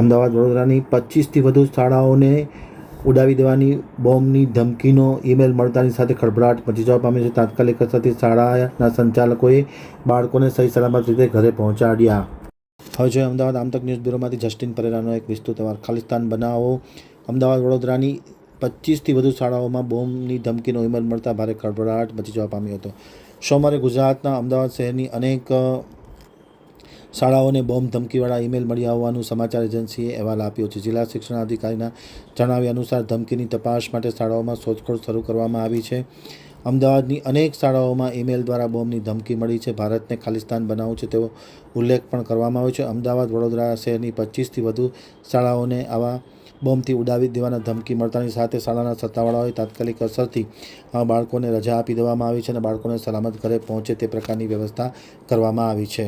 અમદાવાદ વડોદરાની પચીસથી વધુ શાળાઓને ઉડાવી દેવાની બોમ્બની ધમકીનો ઈમેલ મળતાની સાથે ખળભળાટ મચી જવા પામી છે. તાત્કાલિક અસરથી શાળાના સંચાલકોએ બાળકોને સહી સલામત રીતે ઘરે પહોંચાડ્યા. હવે જોઈએ અમદાવાદ આમતક ન્યૂઝ બ્યુરોમાંથી જસ્ટિન પરેરાનો એક વિસ્તૃત અહેવાલ. ખાલિસ્તાન બનાવો. અમદાવાદ વડોદરાની પચીસથી વધુ શાળાઓમાં બોમ્બની ધમકીનો ઈમેલ મળતા ભારે ખળભળાટ મચી જવા પામ્યો હતો. સોમવારે ગુજરાતના અમદાવાદ શહેરની અનેક શાળાઓને બોમ્બ ધમકીવાળા ઈમેલ મળ્યા હોવાનું સમાચાર એજન્સીએ અહેવાલ આપ્યો છે. જિલ્લા શિક્ષણાધિકારીના જણાવ્યા અનુસાર ધમકીની તપાસ માટે શાળાઓમાં શોધખોળ શરૂ કરવામાં આવી છે. અમદાવાદની અનેક શાળાઓમાં ઈમેલ દ્વારા બોમ્બની ધમકી મળી છે. ભારતને ખાલિસ્તાન બનાવવું છે તેવો ઉલ્લેખ પણ કરવામાં આવ્યો છે. અમદાવાદ, વડોદરા શહેરની પચીસથી વધુ શાળાઓને આવા બોમ્બથી ઉડાવી દેવાના ધમકી મળતાની સાથે શાળાના સત્તાવાળાઓએ તાત્કાલિક અસરથી બાળકોને રજા આપી દેવામાં આવી છે અને બાળકોને સલામત ઘરે પહોંચે તે પ્રકારની વ્યવસ્થા કરવામાં આવી છે.